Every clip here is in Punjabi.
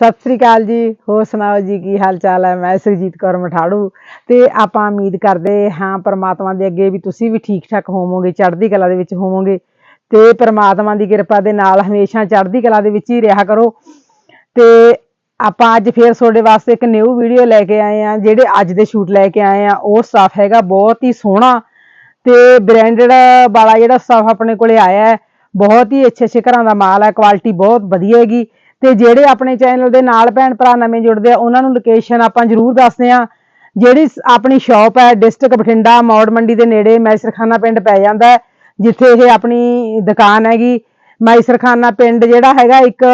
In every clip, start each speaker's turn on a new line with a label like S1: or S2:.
S1: ਸਤਿ ਸ੍ਰੀ ਅਕਾਲ ਜੀ। ਹੋਰ ਸੁਣਾਓ ਜੀ, ਕੀ ਹਾਲ ਚਾਲ ਹੈ? ਮੈਂ ਸੁਰਜੀਤ ਕੌਰ ਮਠਾੜੂ ਤੇ ਆਪਾਂ ਉਮੀਦ ਕਰਦੇ ਹਾਂ ਪਰਮਾਤਮਾ ਦੇ ਅੱਗੇ ਵੀ ਤੁਸੀਂ ਵੀ ਠੀਕ ਠਾਕ ਹੋਵੋਗੇ, ਚੜ੍ਹਦੀ ਕਲਾ ਦੇ ਵਿੱਚ ਹੋਵੋਗੇ ਤੇ ਪਰਮਾਤਮਾ ਦੀ ਕਿਰਪਾ ਦੇ ਨਾਲ ਹਮੇਸ਼ਾ ਚੜ੍ਹਦੀ ਕਲਾ ਦੇ ਵਿੱਚ ਹੀ ਰਿਹਾ ਕਰੋ। ਤੇ ਆਪਾਂ ਅੱਜ ਫੇਰ ਤੁਹਾਡੇ ਵਾਸਤੇ ਇੱਕ ਨਿਊ ਵੀਡੀਓ ਲੈ ਕੇ ਆਏ ਆ ਜਿਹੜੇ ਅੱਜ ਦੇ ਸ਼ੂਟ ਲੈ ਕੇ ਆਏ ਆ ਉਹ ਸਟਾਫ ਹੈਗਾ ਬਹੁਤ ਹੀ ਸੋਹਣਾ ਤੇ ਬ੍ਰਾਂਡਡ ਵਾਲਾ ਜਿਹੜਾ ਸਟਾਫ ਆਪਣੇ ਕੋਲੇ ਆਇਆ ਹੈ, ਬਹੁਤ ਹੀ ਅੱਛੇ ਅੱਛੇ ਘਰਾਂ ਦਾ ਮਾਲ ਹੈ ਕੁਆਲਿਟੀ ਬਹੁਤ ਵਧੀਆ ਹੈਗੀ। ਤੇ ਜਿਹੜੇ ਆਪਣੇ ਚੈਨਲ ਦੇ ਨਾਲ ਭੈਣ ਭਰਾ ਨਵੇਂ ਜੁੜਦੇ ਆ, ਉਹਨਾਂ ਨੂੰ ਲੋਕੇਸ਼ਨ ਆਪਾਂ ਜਰੂਰ ਦੱਸਦੇ ਆ ਜਿਹੜੀ ਆਪਣੀ ਸ਼ਾਪ ਹੈ ਡਿਸਟ੍ਰਿਕਟ ਬਠਿੰਡਾ, ਮੌੜ ਮੰਡੀ ਦੇ ਨੇੜੇ ਮੈਸਰਖਾਨਾ ਪਿੰਡ ਪੈ ਜਾਂਦਾ ਜਿੱਥੇ ਇਹ ਆਪਣੀ ਦੁਕਾਨ ਹੈਗੀ। ਮੈਸਰਖਾਨਾ ਪਿੰਡ ਜਿਹੜਾ ਹੈਗਾ ਇੱਕ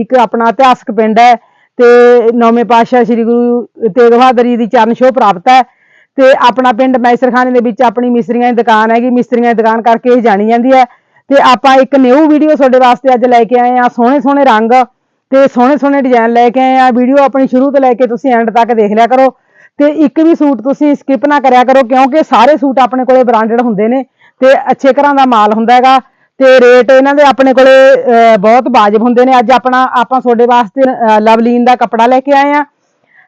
S1: ਇੱਕ ਆਪਣਾ ਇਤਿਹਾਸਕ ਪਿੰਡ ਹੈ ਤੇ ਨੌਵੇਂ ਪਾਤਸ਼ਾਹ ਸ੍ਰੀ ਗੁਰੂ ਤੇਗ ਬਹਾਦਰ ਜੀ ਦੀ ਚਰਨ ਛੋਹ ਪ੍ਰਾਪਤ ਹੈ। ਤੇ ਆਪਣਾ ਪਿੰਡ ਮੈਸਰਖਾਨੇ ਦੇ ਵਿੱਚ ਆਪਣੀ ਮਿਸਤਰੀਆਂ ਦੀ ਦੁਕਾਨ ਹੈਗੀ, ਮਿਸਤਰੀਆਂ ਦੀ ਦੁਕਾਨ ਕਰਕੇ ਇਹ ਜਾਣੀ ਜਾਂਦੀ ਹੈ। ਤੇ ਆਪਾਂ ਇੱਕ ਨਿਊ ਵੀਡੀਓ ਤੁਹਾਡੇ ਵਾਸਤੇ ਅੱਜ ਲੈ ਕੇ ਆਏ ਆ ਸੋਹਣੇ ਸੋਹਣੇ ਰੰਗ ਤੇ ਸੋਹਣੇ ਸੋਹਣੇ ਡਿਜ਼ਾਈਨ ਲੈ ਕੇ ਆਏ ਆ। ਵੀਡੀਓ ਆਪਣੀ ਸ਼ੁਰੂ ਤੋਂ ਲੈ ਕੇ ਤੁਸੀਂ ਐਂਡ ਤੱਕ ਦੇਖ ਲਿਆ ਕਰੋ। ਤੇ ਇੱਕ ਵੀ ਸੂਟ ਤੁਸੀਂ ਸਕਿਪ ਨਾ ਕਰਿਆ ਕਰੋ, ਕਿਉਂਕਿ ਸਾਰੇ ਸੂਟ ਆਪਣੇ ਕੋਲੇ ਬ੍ਰਾਂਡਡ ਹੁੰਦੇ ਨੇ ਤੇ ਅੱਛੇ ਘਰਾਂ ਦਾ ਮਾਲ ਹੁੰਦਾ ਹੈਗਾ। ਤੇ ਰੇਟ ਇਹਨਾਂ ਦੇ ਆਪਣੇ ਕੋਲੇ ਬਹੁਤ ਵਾਜਬ ਹੁੰਦੇ ਨੇ। ਅੱਜ ਆਪਣਾ, ਆਪਾਂ ਤੁਹਾਡੇ ਵਾਸਤੇ ਲਵਲੀਨ ਦਾ ਕੱਪੜਾ ਲੈ ਕੇ ਆਏ ਆ।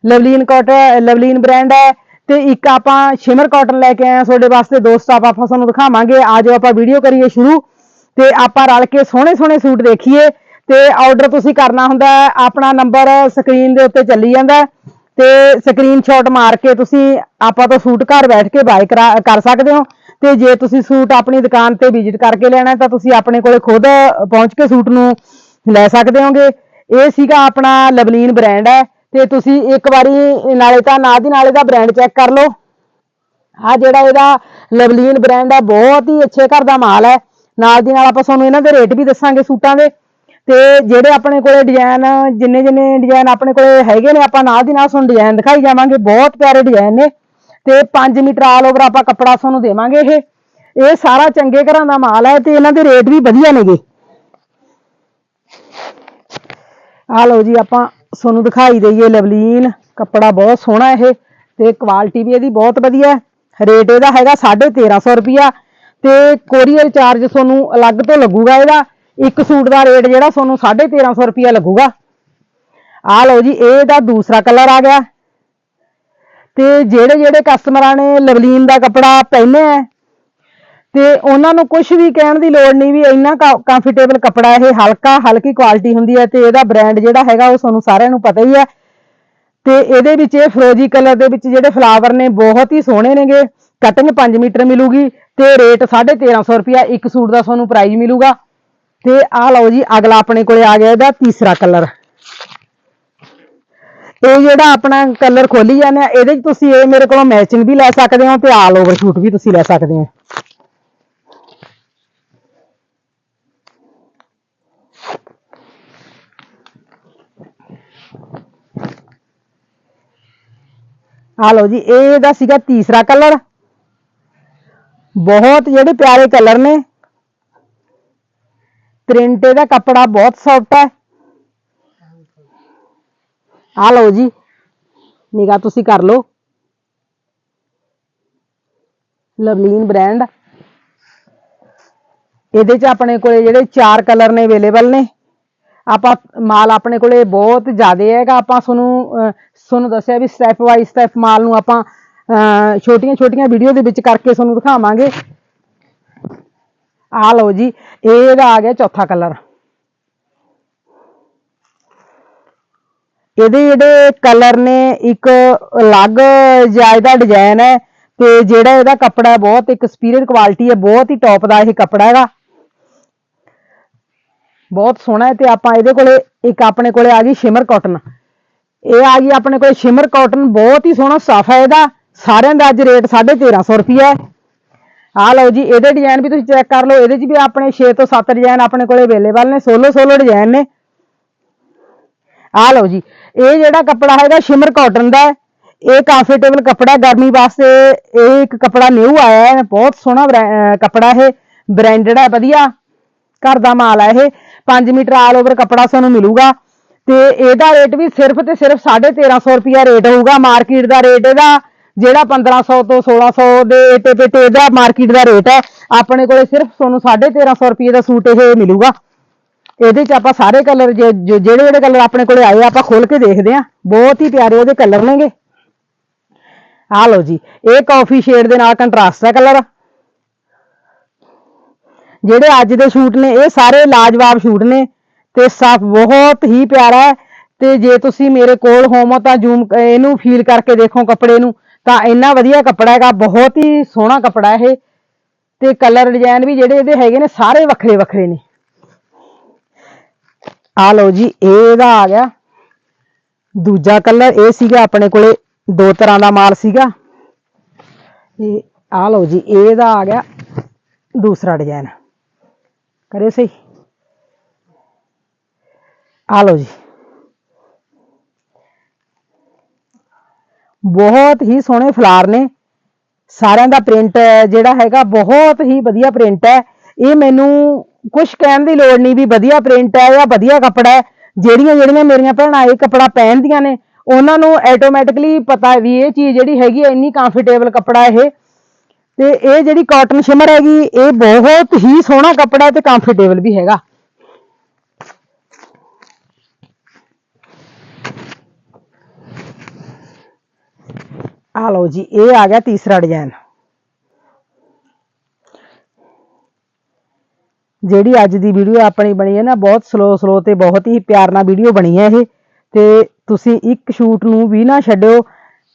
S1: ਲਵਲੀਨ ਕਾਟਨ ਲਵਲੀਨ ਬ੍ਰਾਂਡ ਹੈ। ਤੇ ਇੱਕ ਆਪਾਂ ਸ਼ਿਮਰ ਕਾਟਨ ਲੈ ਕੇ ਆਏ ਆ ਤੁਹਾਡੇ ਵਾਸਤੇ। ਦੋ ਸਟਾਪ ਆਪਾਂ ਤੁਹਾਨੂੰ ਦਿਖਾਵਾਂਗੇ। ਆਜੋ ਆਪਾਂ ਵੀਡੀਓ ਕਰੀਏ ਸ਼ੁਰੂ। ਤੇ ਆਪਾਂ ਰਲ ਕੇ ਸੋਹਣੇ ਸੋਹਣੇ ਸੂਟ ਦੇਖੀਏ। ਤੇ ਆਰਡਰ ਤੁਸੀਂ ਕਰਨਾ ਹੁੰਦਾ ਆਪਣਾ ਨੰਬਰ ਸਕਰੀਨ ਦੇ ਉੱਤੇ ਚੱਲੀ ਜਾਂਦਾ ਹੈ ਤੇ ਸਕਰੀਨਸ਼ਾਟ ਮਾਰ ਕੇ ਤੁਸੀਂ ਆਪਾਂ ਤੋਂ ਸੂਟ ਘਰ ਬੈਠ ਕੇ ਬਾਏ ਕਰ ਸਕਦੇ ਹੋ ਤੇ ਜੇ ਤੁਸੀਂ ਸੂਟ ਆਪਣੀ ਦੁਕਾਨ ਤੇ ਵਿਜ਼ਿਟ ਕਰਕੇ ਲੈਣਾ ਤਾਂ ਤੁਸੀਂ ਆਪਣੇ ਕੋਲੇ ਖੁਦ ਪਹੁੰਚ ਕੇ ਸੂਟ ਨੂੰ ਲੈ ਸਕਦੇ ਹੋਗੇ। ਇਹ ਸੀਗਾ ਆਪਣਾ ਲਵਲੀਨ ਬ੍ਰਾਂਡ ਹੈ ਤੇ ਤੁਸੀਂ ਇੱਕ ਵਾਰੀ ਨਾਲੇ ਤਾਂ ਨਾਲ ਦੀ ਨਾਲੇ ਦਾ ਬ੍ਰਾਂਡ ਚੈੱਕ ਕਰ ਲਓ। ਆ ਜਿਹੜਾ ਇਹਦਾ ਲਵਲੀਨ ਬ੍ਰਾਂਡ ਹੈ, ਬਹੁਤ ਹੀ ਅੱਛੇ ਘਰ ਦਾ ਮਾਲ ਹੈ। ਨਾਲ ਦੀ ਨਾਲ ਆਪਾਂ ਤੁਹਾਨੂੰ ਇਹਨਾਂ ਦੇ ਰੇਟ ਵੀ ਦੱਸਾਂਗੇ ਸੂਟਾਂ ਦੇ। ਤੇ ਜਿਹੜੇ ਆਪਣੇ ਕੋਲੇ ਡਿਜ਼ਾਈਨ ਜਿੰਨੇ ਜਿੰਨੇ ਡਿਜ਼ਾਈਨ ਆਪਣੇ ਕੋਲੇ ਹੈਗੇ ਨੇ, ਆਪਾਂ ਨਾਲ ਦੀ ਨਾਲ ਤੁਹਾਨੂੰ ਡਿਜ਼ਾਈਨ ਦਿਖਾਈ ਜਾਵਾਂਗੇ, ਬਹੁਤ ਪਿਆਰੇ ਡਿਜ਼ਾਈਨ ਨੇ। ਤੇ 5 ਮੀਟਰ ਆਲ ਓਵਰ ਆਪਾਂ ਕੱਪੜਾ ਤੁਹਾਨੂੰ ਦੇਵਾਂਗੇ ਇਹ। ਇਹ ਸਾਰਾ ਚੰਗੇ ਘਰਾਂ ਦਾ ਮਾਲ ਹੈ ਤੇ ਇਹਨਾਂ ਦੇ ਰੇਟ ਵੀ ਵਧੀਆ ਨੇਗੇ। ਆ ਲਓ ਜੀ, ਆਪਾਂ ਤੁਹਾਨੂੰ ਦਿਖਾਈ ਦਈਏ ਲਵਲੀਨ, ਕੱਪੜਾ ਬਹੁਤ ਸੋਹਣਾ ਇਹ ਤੇ ਕੁਆਲਿਟੀ ਵੀ ਇਹਦੀ ਬਹੁਤ ਵਧੀਆ। ਹੈ ਰੇਟ ਇਹਦਾ ਹੈਗਾ 1350 ਰੁਪਿਆ ਤੇ ਕੋਰੀਅਰ ਚਾਰਜ ਤੁਹਾਨੂੰ ਅਲੱਗ ਤੋਂ ਲੱਗੂਗਾ ਇਹਦਾ। ਇੱਕ ਸੂਟ ਦਾ ਰੇਟ ਜਿਹੜਾ ਤੁਹਾਨੂੰ 1350 ਰੁਪਇਆ ਲੱਗੂਗਾ। ਆ ਲਓ ਜੀ, ਇਹ ਇਹਦਾ ਦੂਸਰਾ ਕਲਰ ਆ ਗਿਆ। ਤੇ ਜਿਹੜੇ ਜਿਹੜੇ ਕਸਟਮਰਾਂ ਨੇ ਲਵਲੀਨ ਦਾ ਕੱਪੜਾ ਪਹਿਨਿਆ ਹੈ, ਤੇ ਉਹਨਾਂ ਨੂੰ ਕੁਝ ਵੀ ਕਹਿਣ ਦੀ ਲੋੜ ਨਹੀਂ ਵੀ ਇੰਨਾ ਕੰਫਰਟੇਬਲ ਕੱਪੜਾ ਇਹ ਹਲਕਾ, ਹਲਕੀ ਕੁਆਲਿਟੀ ਹੁੰਦੀ ਹੈ ਤੇ ਇਹਦਾ ਬ੍ਰਾਂਡ ਜਿਹੜਾ ਹੈਗਾ ਉਹ ਤੁਹਾਨੂੰ ਸਾਰਿਆਂ ਨੂੰ ਪਤਾ ਹੀ ਹੈ। ਤੇ ਇਹਦੇ ਵਿੱਚ ਇਹ ਫਰੋਜੀ ਕਲਰ ਦੇ ਵਿੱਚ ਜਿਹੜੇ ਫਲਾਵਰ ਨੇ ਬਹੁਤ ਹੀ ਸੋਹਣੇ ਨੇਗੇ। ਕਟਿੰਗ 5 ਮੀਟਰ ਮਿਲੂਗੀ ਤੇ ਰੇਟ 1350 ਰੁਪਿਆ ਇੱਕ ਸੂਟ ਦਾ ਤੁਹਾਨੂੰ ਪ੍ਰਾਈਸ ਮਿਲੂਗਾ। ਤੇ ਆਹ ਲਓ ਜੀ ਅਗਲਾ ਆਪਣੇ ਕੋਲੇ ਆ ਗਿਆ ਇਹਦਾ ਤੀਸਰਾ ਕਲਰ ਇਹ ਜਿਹੜਾ ਆਪਣਾ ਕਲਰ ਖੋਲੀ ਜਾਂਦੇ ਆ ਇਹਦੇ ਚ ਤੁਸੀਂ ਇਹ ਮੇਰੇ ਕੋਲੋਂ ਮੈਚਿੰਗ ਵੀ ਲੈ ਸਕਦੇ ਹੋ ਤੇ ਆਲ ਓਵਰ ਸ਼ੂਟ ਵੀ ਤੁਸੀਂ ਲੈ ਸਕਦੇ ਹੋ ਆ ਲਓ ਜੀ ਇਹ ਇਹਦਾ ਸੀਗਾ ਤੀਸਰਾ ਕਲਰ ਬਹੁਤ ਜਿਹੜੇ ਪਿਆਰੇ ਕਲਰ ਨੇ ਪ੍ਰਿੰਟ ਇਹਦਾ ਕੱਪੜਾ ਬਹੁਤ ਸੌਫਟ ਹੈ। ਆ ਲਓ ਜੀ ਨਿਗਾ ਤੁਸੀਂ ਕਰ ਲਓ। ਲਵਲੀਨ ਬ੍ਰਾਂਡ। ਇਹਦੇ ਚ ਆਪਣੇ ਕੋਲੇ ਜਿਹੜੇ ਚਾਰ ਕਲਰ ਨੇ ਅਵੇਲੇਬਲ ਨੇ। ਆਪਾਂ ਮਾਲ ਆਪਣੇ ਕੋਲੇ ਬਹੁਤ ਜ਼ਿਆਦਾ ਹੈਗਾ। ਆਪਾਂ ਤੁਹਾਨੂੰ ਅਹ, ਤੁਹਾਨੂੰ ਦੱਸਿਆ ਵੀ ਸਟੈਪ ਬਾਈ ਸਟੈਪ ਮਾਲ ਨੂੰ ਆਪਾਂ ਛੋਟੀਆਂ ਛੋਟੀਆਂ ਵੀਡੀਓ ਦੇ ਵਿੱਚ ਕਰਕੇ ਤੁਹਾਨੂੰ ਦਿਖਾਵਾਂਗੇ। ਆ ਲਓ ਜੀ, ਇਹਦਾ ਆ ਗਿਆ ਚੌਥਾ ਕਲਰ। ਇਹਦੇ ਜਿਹੜੇ ਕਲਰ ਨੇ, ਇੱਕ ਅਲੱਗ ਜਾਇਦਾ ਇਹਦਾ ਡਿਜ਼ਾਈਨ ਹੈ ਤੇ ਜਿਹੜਾ ਇਹਦਾ ਕੱਪੜਾ ਬਹੁਤ ਇੱਕ ਸੁਪੀਰੀਅਰ ਕੁਆਲਿਟੀ ਹੈ, ਬਹੁਤ ਹੀ ਟੌਪ ਦਾ ਇਹ ਕੱਪੜਾ ਹੈਗਾ। ਬਹੁਤ ਸੋਹਣਾ ਹੈ ਤੇ ਆਪਾਂ ਇਹਦੇ ਕੋਲੇ, ਇੱਕ ਆਪਣੇ ਕੋਲੇ ਆ ਗਈ ਸ਼ਿਮਰ ਕਾਟਨ ਇਹ ਆ ਗਈ ਆਪਣੇ ਕੋਲੇ ਸ਼ਿਮਰ ਕਾਟਨ ਬਹੁਤ ਹੀ ਸੋਹਣਾ ਸਟਫ ਹੈ ਇਹਦਾ। ਸਾਰਿਆਂ ਦਾ ਅੱਜ ਰੇਟ 1350 ਰੁਪਿਆ ਹੈ। ਆ ਲਓ ਜੀ, ਇਹਦੇ ਡਿਜ਼ਾਈਨ ਵੀ ਤੁਸੀਂ ਚੈੱਕ ਕਰ ਲਓ, ਇਹਦੇ 'ਚ ਵੀ ਆਪਣੇ 6 ਤੋਂ 7 ਡਿਜ਼ਾਈਨ ਆਪਣੇ ਕੋਲੇ ਅਵੇਲੇਬਲ ਨੇ, ਸੋਲੋ ਸੋਲੋ ਡਿਜ਼ਾਈਨ ਨੇ। ਆ ਲਓ ਜੀ, ਇਹ ਜਿਹੜਾ ਕੱਪੜਾ ਹੈਗਾ ਸ਼ਿਮਰ ਕਾਟਨ ਦਾ ਇਹ ਕੰਫਰਟੇਬਲ ਕੱਪੜਾ ਗਰਮੀ ਵਾਸਤੇ ਇਹ ਇੱਕ ਕੱਪੜਾ ਨਿਊ ਆਇਆ ਹੈ, ਬਹੁਤ ਸੋਹਣਾ ਬਰੈ- ਕੱਪੜਾ ਇਹ ਬ੍ਰਾਂਡਡ ਹੈ, ਵਧੀਆ। ਘਰ ਦਾ ਮਾਲ ਹੈ ਇਹ 5 ਮੀਟਰ ਆਲ ਓਵਰ ਕੱਪੜਾ ਸਾਨੂੰ ਮਿਲੂਗਾ। ਤੇ ਇਹਦਾ ਰੇਟ ਵੀ ਸਿਰਫ ਤੇ ਸਿਰਫ 1350 ਰੁਪਿਆ ਰੇਟ ਹੋਊਗਾ ਮਾਰਕੀਟ ਦਾ ਰੇਟ ਇਹਦਾ। ਜਿਹੜਾ 1500 ਤੋਂ 1600 ਦੇ ਏਟੇ ਪੇਟੇ ਇਹਦਾ ਮਾਰਕੀਟ ਦਾ ਰੇਟ ਹੈ, ਆਪਣੇ ਕੋਲੇ ਸਿਰਫ ਤੁਹਾਨੂੰ 1350 ਰੁਪਏ ਦਾ ਸੂਟ ਇਹ ਮਿਲੂਗਾ। ਇਹਦੇ ਚ ਆਪਾਂ ਸਾਰੇ ਕਲਰ ਜਿਹੜੇ ਜਿਹੜੇ ਕਲਰ ਆਪਣੇ ਕੋਲੇ ਆਏ ਆਪਾਂ ਖੋਲ ਕੇ ਦੇਖਦੇ ਆ ਬਹੁਤ ਹੀ ਪਿਆਰੇ ਉਹਦੇ ਕਲਰ ਨੇਗੇ। ਆ ਲਓ ਜੀ, ਇਹ ਕਾਫੀ ਸ਼ੇਡ ਦੇ ਨਾਲ ਕੰਟਰਾਸਟ ਹੈ ਕਲਰ ਜਿਹੜੇ ਅੱਜ ਦੇ ਸ਼ੂਟ ਨੇ, ਇਹ ਸਾਰੇ ਲਾਜਵਾਬ ਸ਼ੂਟ ਨੇ ਤੇ ਸਾਫ਼ ਬਹੁਤ ਹੀ ਪਿਆਰਾ ਹੈ। ਤੇ ਜੇ ਤੁਸੀਂ ਮੇਰੇ ਕੋਲ ਹੋਵੋ ਤਾਂ ਜ਼ੂਮ ਇਹਨੂੰ ਫੀਲ ਕਰਕੇ ਦੇਖੋ ਕੱਪੜੇ ਨੂੰ। ਤਾਂ ਇੰਨਾ ਵਧੀਆ ਕੱਪੜਾ ਹੈਗਾ, ਬਹੁਤ ਹੀ ਸੋਹਣਾ ਕੱਪੜਾ ਇਹ। ਤੇ ਕਲਰ ਡਿਜ਼ਾਈਨ ਵੀ ਜਿਹੜੇ ਇਹਦੇ ਹੈਗੇ ਨੇ, ਸਾਰੇ ਵੱਖਰੇ ਵੱਖਰੇ ਨੇ। ਆ ਲਓ ਜੀ ਇਹ ਇਹਦਾ ਆ ਗਿਆ। ਦੂਜਾ ਕਲਰ ਇਹ ਸੀਗਾ ਆਪਣੇ ਕੋਲੇ ਦੋ ਤਰ੍ਹਾਂ ਦਾ ਮਾਲ ਸੀਗਾ। ਇਹ ਆ ਲਓ ਜੀ, ਇਹਦਾ ਆ ਗਿਆ ਦੂਸਰਾ ਡਿਜ਼ਾਈਨ ਕਰੇ ਸਹੀ। ਆ ਲਓ ਜੀ। ਬਹੁਤ ਹੀ ਸੋਹਣੇ ਫਲਾਰ ਨੇ। ਸਾਰਿਆਂ ਦਾ ਪ੍ਰਿੰਟ ਜਿਹੜਾ ਹੈਗਾ ਬਹੁਤ ਹੀ ਵਧੀਆ ਪ੍ਰਿੰਟ ਹੈ। ਇਹ ਮੈਨੂੰ ਕੁਝ ਕਹਿਣ ਦੀ ਲੋੜ ਨਹੀਂ ਵੀ ਵਧੀਆ ਪ੍ਰਿੰਟ ਹੈ ਜਾਂ ਵਧੀਆ ਕੱਪੜਾ ਹੈ। ਜਿਹੜੀਆਂ ਜਿਹੜੀਆਂ ਮੇਰੀਆਂ ਭੈਣਾਂ ਇਹ ਕੱਪੜਾ ਪਹਿਨਦੀਆਂ ਨੇ, ਉਹਨਾਂ ਨੂੰ ਆਟੋਮੈਟਿਕਲੀ ਪਤਾ ਵੀ ਇਹ ਚੀਜ਼ ਜਿਹੜੀ ਹੈਗੀ ਹੈ, ਇੰਨੀ ਕੰਫਰਟੇਬਲ ਕੱਪੜਾ ਇਹ। ਤੇ ਇਹ ਜਿਹੜੀ ਕਾਟਨ ਸ਼ਿਮਰ ਹੈਗੀ, ਇਹ ਬਹੁਤ ਹੀ ਸੋਹਣਾ ਕੱਪੜਾ ਹੈ ਤੇ ਕੰਫਰਟੇਬਲ ਵੀ ਹੈਗਾ। ਆ ਲਓ ਜੀ, ਇਹ ਆ ਗਿਆ ਤੀਸਰਾ ਡਿਜ਼ਾਈਨ ਜਿਹੜੀ ਅੱਜ ਦੀ ਵੀਡੀਓ ਆਪਣੀ ਬਣੀ ਹੈ ਨਾ, ਬਹੁਤ ਸਲੋ ਸਲੋ ਤੇ ਬਹੁਤ ਹੀ ਪਿਆਰ ਨਾਲ ਵੀਡੀਓ ਬਣੀ ਹੈ ਇਹ। ਤੇ ਤੁਸੀਂ ਇੱਕ ਸ਼ੂਟ ਨੂੰ ਵੀ ਨਾ ਛੱਡਿਓ,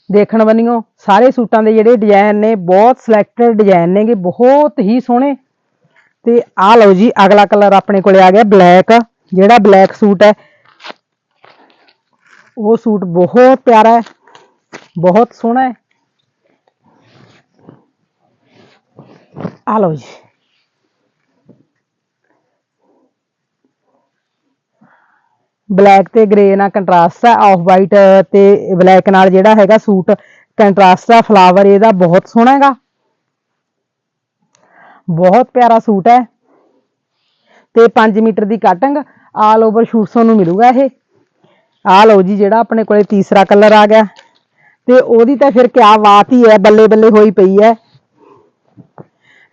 S1: ਦੇਖਣ ਬੰਨਿਓ ਸਾਰੇ ਸੂਟਾਂ ਦੇ ਜਿਹੜੇ ਡਿਜ਼ਾਈਨ ਨੇ, ਬਹੁਤ ਸਿਲੈਕਟਡ ਡਿਜ਼ਾਈਨ ਨੇਗੇ ਬਹੁਤ ਹੀ ਸੋਹਣੇ। ਤੇ ਆ ਲਓ ਜੀ, ਅਗਲਾ ਕਲਰ ਆਪਣੇ ਕੋਲੇ ਆ ਗਿਆ ਬਲੈਕ ਜਿਹੜਾ ਬਲੈਕ ਸੂਟ ਹੈ, ਉਹ ਸੂਟ ਬਹੁਤ ਪਿਆਰਾ ਹੈ। ਬਹੁਤ ਸੋਹਣਾ ਹੈ ਆ ਲਓ ਜੀ ਬਲੈਕ ਤੇ ਗ੍ਰੇ ਨਾਲ ਕੰਟਰਾਸਟ ਹੈ ਆਫ ਵਾਈਟ ਤੇ ਬਲੈਕ ਨਾਲ ਜਿਹੜਾ ਹੈਗਾ ਸੂਟ ਕੰਟਰਾਸਟ ਆ ਫਲਾਵਰ ਇਹਦਾ ਬਹੁਤ ਸੋਹਣਾ ਹੈਗਾ। ਬਹੁਤ ਪਿਆਰਾ ਸੂਟ ਹੈ। ਤੇ 5 ਮੀਟਰ ਦੀ ਕਟਿੰਗ ਆਲ ਓਵਰ ਸ਼ੂਟ ਤੁਹਾਨੂੰ ਮਿਲੂਗਾ ਇਹ। ਆ ਲਓ ਜੀ, ਜਿਹੜਾ ਆਪਣੇ ਕੋਲੇ ਤੀਸਰਾ ਕਲਰ ਆ ਗਿਆ। ਤੇ ਉਹਦੀ ਤਾਂ ਫਿਰ ਕਿਆ ਬਾਤ ਹੀ ਹੈ, ਬੱਲੇ ਬੱਲੇ ਹੋਈ ਪਈ ਹੈ।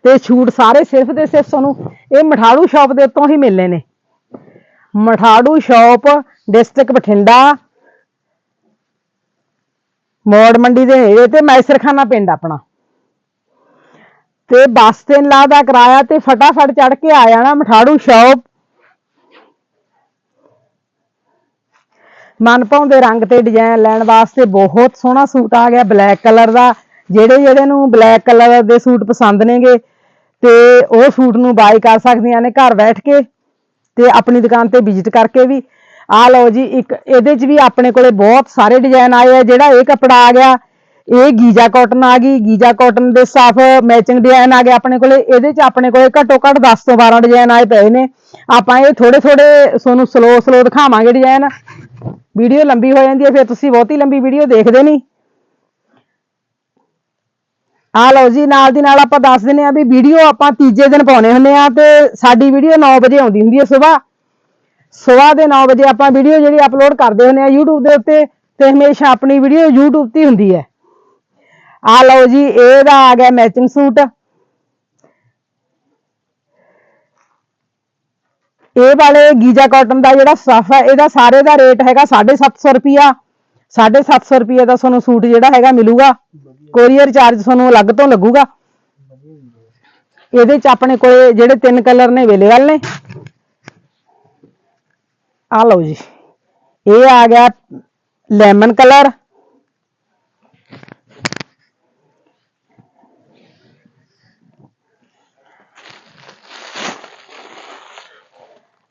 S1: ਤੇ ਛੂਟ ਸਾਰੇ ਸਿਰਫ ਤੇ ਸਿਰਫ ਤੁਹਾਨੂੰ ਇਹ ਮਠਾੜੂ ਸ਼ਾਪ ਦੇ ਉੱਤੋਂ ਹੀ ਮਿਲਨੇ ਨੇ। ਮਠਾੜੂ ਸ਼ਾਪ, ਡਿਸਟ੍ਰਿਕਟ ਬਠਿੰਡਾ, ਮੋੜ ਮੰਡੀ ਦੇ ਇਹ ਤੇ ਮੈਸਰਖਾਨਾ ਪਿੰਡ ਆਪਣਾ। ਤੇ ਬੱਸ ਤੇ ਲਾ ਦਾ ਕਿਰਾਇਆ ਤੇ ਫਟਾਫਟ ਚੜ ਕੇ ਆ ਜਾਣਾ ਮਠਾੜੂ ਸ਼ਾਪ। ਮਨ ਭਾਉਂਦੇ ਰੰਗ ਤੇ ਡਿਜ਼ਾਈਨ ਲੈਣ ਵਾਸਤੇ ਬਹੁਤ ਸੋਹਣਾ ਸੂਟ ਆ ਗਿਆ ਬਲੈਕ ਕਲਰ ਦਾ। ਜਿਹੜੇ ਜਿਹੜੇ ਨੂੰ ਬਲੈਕ ਕਲਰ ਦੇ ਸੂਟ ਪਸੰਦ ਨੇਗੇ, ਤੇ ਉਹ ਸੂਟ ਨੂੰ ਬਾਈ ਕਰ ਸਕਦੀਆਂ ਨੇ ਘਰ ਬੈਠ ਕੇ ਤੇ ਆਪਣੀ ਦੁਕਾਨ ਤੇ ਵਿਜ਼ਿਟ ਕਰਕੇ ਵੀ। ਆ ਲਓ ਜੀ, ਇੱਕ ਇਹਦੇ 'ਚ ਵੀ ਆਪਣੇ ਕੋਲੇ ਬਹੁਤ ਸਾਰੇ ਡਿਜ਼ਾਈਨ ਆਏ ਆ। ਜਿਹੜਾ ਇਹ ਕੱਪੜਾ ਆ ਗਿਆ, ਇਹ ਗੀਜਾ ਕਾਟਨ ਆ ਗਈ। ਗੀਜਾ ਕਾਟਨ ਦੇ ਸਾਫ਼ ਮੈਚਿੰਗ ਡਿਜ਼ਾਈਨ ਆ ਗਿਆ ਆਪਣੇ ਕੋਲੇ। ਇਹਦੇ 'ਚ ਆਪਣੇ ਕੋਲੇ ਘੱਟੋ ਘੱਟ 10 ਤੋਂ 12 ਡਿਜ਼ਾਈਨ ਆਏ ਪਏ ਨੇ। ਆਪਾਂ ਇਹ ਥੋੜੇ ਥੋੜੇ ਤੁਹਾਨੂੰ ਸਲੋ ਸਲੋ ਦਿਖਾਵਾਂਗੇ ਡਿਜ਼ਾਈਨ ਵੀਡੀਓ ਲੰਬੀ ਹੋ ਜਾਂਦੀ ਹੈ, ਫਿਰ ਤੁਸੀਂ ਬਹੁਤੀ ਲੰਬੀ ਵੀਡੀਓ ਦੇਖਦੇ ਨਹੀਂ। ਆ ਲਓ ਜੀ, ਨਾਲ ਦੀ ਨਾਲ ਆਪਾਂ ਦੱਸ ਦਿੰਨੇ ਆ ਵੀ ਵੀਡੀਓ ਆਪਾਂ ਤੀਜੇ ਦਿਨ ਪਾਉਣੇ ਹੁੰਦੇ ਆ ਤੇ ਸਾਡੀ ਵੀਡੀਓ 9 ਵਜੇ ਆਉਂਦੀ ਹੁੰਦੀ ਹੈ ਸਵੇਰ। ਸਵੇਰ ਦੇ 9 ਵਜੇ ਆਪਾਂ ਵੀਡੀਓ ਜਿਹੜੀ ਅਪਲੋਡ ਕਰਦੇ ਹੁੰਦੇ ਆ YouTube ਦੇ ਉੱਤੇ ਤੇ ਹਮੇਸ਼ਾ ਆਪਣੀ ਵੀਡੀਓ YouTube ਤੇ ਹੁੰਦੀ ਹੈ। ਆ ਲਓ ਜੀ, ਇਹਦਾ ਆ ਗਿਆ ਮੈਚਿੰਗ ਸੂਟ। ਇਹ ਵਾਲੇ ਗੀਜਾ ਕਾਟਨ ਦਾ ਜਿਹੜਾ ਸਟਫ ਹੈ, ਇਹਦਾ ਸਾਰੇ ਦਾ ਰੇਟ ਹੈਗਾ 750 ਰੁਪਿਆ 750 ਰੁਪਏ ਦਾ ਤੁਹਾਨੂੰ ਸੂਟ ਜਿਹੜਾ ਹੈਗਾ ਮਿਲੂਗਾ। ਕੋਰੀਅਰ ਚਾਰਜ ਤੁਹਾਨੂੰ ਅਲੱਗ ਤੋਂ ਲੱਗੂਗਾ। ਇਹਦੇ ਚ ਆਪਣੇ ਕੋਲੇ ਜਿਹੜੇ ਤਿੰਨ ਕਲਰ ਨੇ ਅਵੇਲੇਬਲ ਨੇ। ਆ ਲਓ ਜੀ। ਇਹ ਆ ਗਿਆ ਲੈਮਨ ਕਲਰ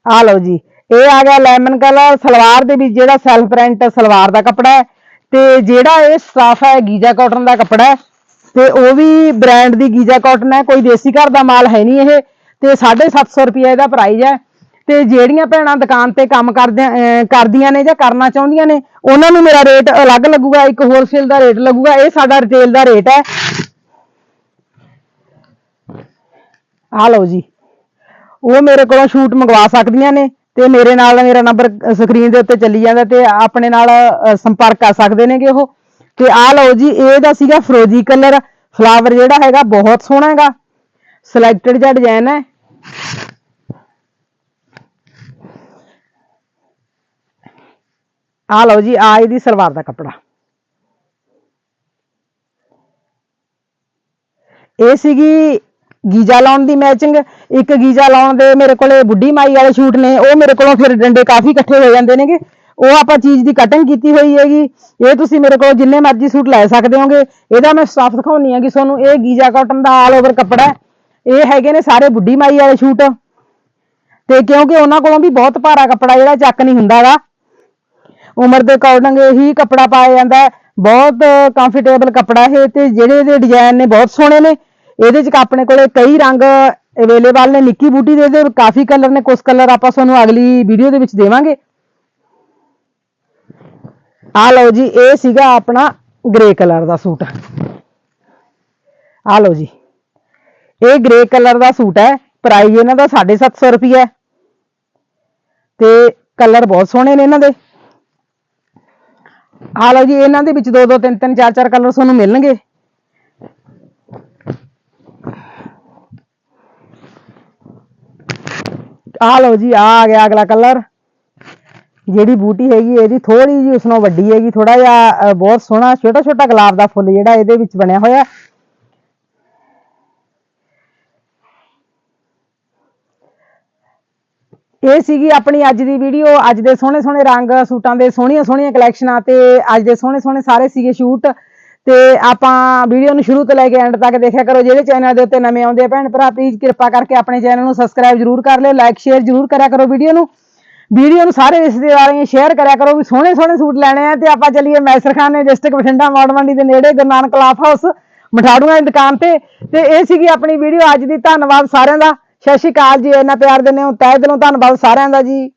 S1: ਆ ਲਓ ਜੀ। ਇਹ ਆ ਗਿਆ ਲੈਮਨ ਕਲਰ, ਸਲਵਾਰ ਦੇ ਵਿੱਚ ਜਿਹੜਾ ਸੈਲਫ ਪ੍ਰਿੰਟ ਸਲਵਾਰ ਦਾ ਕੱਪੜਾ ਹੈ ਤੇ ਜਿਹੜਾ ਇਹ ਸਟਾਫ ਹੈ ਗੀਜਾ ਕਾਟਨ ਦਾ ਕੱਪੜਾ ਹੈ ਤੇ ਉਹ ਵੀ ਬ੍ਰਾਂਡ ਦੀ ਗੀਜਾ ਕਾਟਨ ਹੈ, ਕੋਈ ਦੇਸੀ ਘਰ ਦਾ ਮਾਲ ਹੈ ਨਹੀਂ ਇਹ ਤੇ 750 ਰੁਪਏ ਇਹਦਾ ਪ੍ਰਾਈਸ ਹੈ ਤੇ ਜਿਹੜੀਆਂ ਭੈਣਾਂ ਦੁਕਾਨ ਤੇ ਕੰਮ ਕਰਦੀਆਂ ਕਰਦੀਆਂ ਨੇ ਜਾਂ ਕਰਨਾ ਚਾਹੁੰਦੀਆਂ ਨੇ, ਉਹਨਾਂ ਨੂੰ ਮੇਰਾ ਰੇਟ ਅਲੱਗ ਲੱਗੂਗਾ, ਇੱਕ ਹੋਲਸੇਲ ਦਾ ਰੇਟ ਲੱਗੂਗਾ, ਇਹ ਸਾਡਾ ਰਿਟੇਲ ਦਾ ਰੇਟ ਹੈ। ਆ ਲਓ ਜੀ। ਉਹ ਮੇਰੇ ਕੋਲੋਂ ਸ਼ੂਟ ਮੰਗਵਾ ਸਕਦੀਆਂ ਨੇ ਤੇ ਮੇਰੇ ਨਾਲ ਮੇਰਾ ਨੰਬਰ ਸਕਰੀਨ ਦੇ ਉੱਤੇ ਚੱਲੀ ਜਾਂਦਾ ਤੇ ਆਪਣੇ ਨਾਲ ਸੰਪਰਕ ਕਰ ਸਕਦੇ ਨੇਗੇ ਉਹ। ਕਿ ਆ ਲਓ ਜੀ, ਇਹ ਦਾ ਸੀਗਾ ਫਰੋਜੀ ਕਲਰ ਫਲਾਵਰ ਜਿਹੜਾ ਹੈਗਾ ਬਹੁਤ ਸੋਹਣਾ ਹੈਗਾ। ਸਿਲੈਕਟਡ ਜਿਹਾ ਡਿਜ਼ਾਈਨ ਹੈ। ਆ ਲਓ ਜੀ ਆ ਇਹਦੀ ਸਲਵਾਰ ਦਾ ਕੱਪੜਾ। ਇਹ ਸੀਗੀ ਗੀਜਾ ਲਾਉਣ ਦੀ ਮੈਚਿੰਗ ਇੱਕ ਗੀਜਾ ਲਾਉਣ ਦੇ ਮੇਰੇ ਕੋਲੇ ਬੁੱਢੀ ਮਾਈ ਵਾਲੇ ਸ਼ੂਟ ਨੇ, ਉਹ ਮੇਰੇ ਕੋਲੋਂ ਫਿਰ ਡੰਡੇ ਕਾਫੀ ਇਕੱਠੇ ਹੋ ਜਾਂਦੇ ਨੇਗੇ। ਉਹ ਆਪਾਂ ਚੀਜ਼ ਦੀ ਕਟਿੰਗ ਕੀਤੀ ਹੋਈ ਹੈਗੀ। ਇਹ ਤੁਸੀਂ ਮੇਰੇ ਕੋਲ ਜਿੰਨੇ ਮਰਜ਼ੀ ਸੂਟ ਲੈ ਸਕਦੇ ਹੋਗੇ। ਇਹਦਾ ਮੈਂ ਸਟਾਫ ਦਿਖਾਉਣੀ ਹੈਗੀ ਤੁਹਾਨੂੰ। ਇਹ ਗੀਜਾ ਕਾਟਨ ਦਾ ਆਲ ਓਵਰ ਕੱਪੜਾ ਇਹ ਹੈਗੇ ਨੇ ਸਾਰੇ ਬੁੱਢੀ ਮਾਈ ਵਾਲੇ ਸ਼ੂਟ। ਤੇ ਕਿਉਂਕਿ ਉਹਨਾਂ ਕੋਲੋਂ ਵੀ ਬਹੁਤ ਭਾਰਾ ਕੱਪੜਾ ਜਿਹੜਾ ਚੱਕ ਨਹੀਂ ਹੁੰਦਾਗਾ ਉਮਰ ਦੇ ਅਕੋਰਡਿੰਗ ਇਹੀ ਕੱਪੜਾ ਪਾਇਆ ਜਾਂਦਾ ਬਹੁਤ ਕੰਫਰਟੇਬਲ ਕੱਪੜਾ ਇਹ ਤੇ ਜਿਹੜੇ ਇਹਦੇ ਡਿਜ਼ਾਈਨ ਨੇ ਬਹੁਤ ਸੋਹਣੇ ਨੇ। ਇਹਦੇ ਚ ਆਪਣੇ ਕੋਲੇ ਕਈ ਰੰਗ ਅਵੇਲੇਬਲ ਨੇ, ਨਿੱਕੀ ਬੂਟੀ ਦੇ ਇਹਦੇ ਕਾਫੀ ਕਲਰ ਨੇ ਕੁਝ ਕਲਰ ਆਪਾਂ ਤੁਹਾਨੂੰ ਅਗਲੀ ਵੀਡੀਓ ਦੇ ਵਿੱਚ ਦੇਵਾਂਗੇ। ਆ ਲਓ ਜੀ, ਇਹ ਸੀਗਾ ਆਪਣਾ ਗ੍ਰੇ ਕਲਰ ਦਾ ਸੂਟ। ਆ ਲਓ ਜੀ, ਇਹ ਗ੍ਰੇ ਕਲਰ ਦਾ ਸੂਟ ਹੈ ਪ੍ਰਾਈਸ ਇਹਨਾਂ ਦਾ 750 ਰੁਪਏ ਹੈ। ਤੇ ਕਲਰ ਬਹੁਤ ਸੋਹਣੇ ਨੇ ਇਹਨਾਂ ਦੇ। ਆ ਲਓ ਜੀ, ਇਹਨਾਂ ਦੇ ਵਿੱਚ ਦੋ ਦੋ ਤਿੰਨ ਤਿੰਨ ਚਾਰ ਚਾਰ ਕਲਰ ਤੁਹਾਨੂੰ ਮਿਲਣਗੇ। ਆ ਲਓ ਜੀ ਆ ਆ ਗਿਆ ਅਗਲਾ ਕਲਰ ਜਿਹੜੀ ਬੂਟੀ ਹੈਗੀ, ਇਹਦੀ ਥੋੜੀ ਜੀ ਉਸ ਨਾਲੋਂ ਵੱਡੀ ਹੈਗੀ ਥੋੜਾ ਜਿਹਾ ਬਹੁਤ ਸੋਹਣਾ ਛੋਟਾ ਛੋਟਾ ਗੁਲਾਬ ਦਾ ਫੁੱਲ ਜਿਹੜਾ ਇਹਦੇ ਵਿੱਚ ਬਣਿਆ ਹੋਇਆ। ਇਹ ਸੀਗੀ ਆਪਣੀ ਅੱਜ ਦੀ ਵੀਡੀਓ। ਅੱਜ ਦੇ ਸੋਹਣੇ ਸੋਹਣੇ ਰੰਗ, ਸੂਟਾਂ ਦੇ ਸੋਹਣੀਆਂ ਸੋਹਣੀਆਂ ਕਲੈਕਸ਼ਨਾਂ ਤੇ ਅੱਜ ਦੇ ਸੋਹਣੇ ਸੋਹਣੇ ਸਾਰੇ ਸੀਗੇ ਸ਼ੂਟ। ਤੇ ਆਪਾਂ ਵੀਡੀਓ ਨੂੰ ਸ਼ੁਰੂ ਤੋਂ ਲੈ ਕੇ ਐਂਡ ਤੱਕ ਦੇਖਿਆ ਕਰੋ, ਜਿਹੜੇ ਚੈਨਲ ਦੇ ਉੱਤੇ ਨਵੇਂ ਆਉਂਦੇ ਆ, ਭੈਣ ਭਰਾ ਪਲੀਜ਼ ਕਿਰਪਾ ਕਰਕੇ ਆਪਣੇ ਚੈਨਲ ਨੂੰ ਸਬਸਕ੍ਰਾਈਬ ਜਰੂਰ ਕਰ ਲਿਓ ਲਾਈਕ ਸ਼ੇਅਰ ਜਰੂਰ ਕਰਿਆ ਕਰੋ ਵੀਡੀਓ ਨੂੰ। ਵੀਡੀਓ ਨੂੰ ਸਾਰੇ ਰਿਸ਼ਤੇਦਾਰਾਂ ਨੂੰ ਸ਼ੇਅਰ ਕਰਿਆ ਕਰੋ ਵੀ ਸੋਹਣੇ ਸੋਹਣੇ ਸੂਟ ਲੈਣੇ ਆ, ਤੇ ਆਪਾਂ ਚੱਲੀਏ ਮੈਸਰਖਾਨੇ ਡਿਸਟ੍ਰਿਕਟ ਬਠਿੰਡਾ, ਮੌੜ ਦੇ ਨੇੜੇ, ਗੁਰੂ ਨਾਨਕ ਕਲਾਥ ਹਾਊਸ ਮਠਾੜੂਆਂ ਦੀ ਦੁਕਾਨ ਤੇ। ਤੇ ਇਹ ਸੀਗੀ ਆਪਣੀ ਵੀਡੀਓ ਅੱਜ ਦੀ। ਧੰਨਵਾਦ ਸਾਰਿਆਂ ਦਾ। ਸਤਿ ਸ਼੍ਰੀ ਅਕਾਲ ਜੀ, ਇੰਨਾ ਪਿਆਰ ਦਿੰਦੇ ਹੋ, ਤਹਿ ਦਿਲੋਂ ਧੰਨਵਾਦ ਸਾਰਿਆਂ ਦਾ ਜੀ।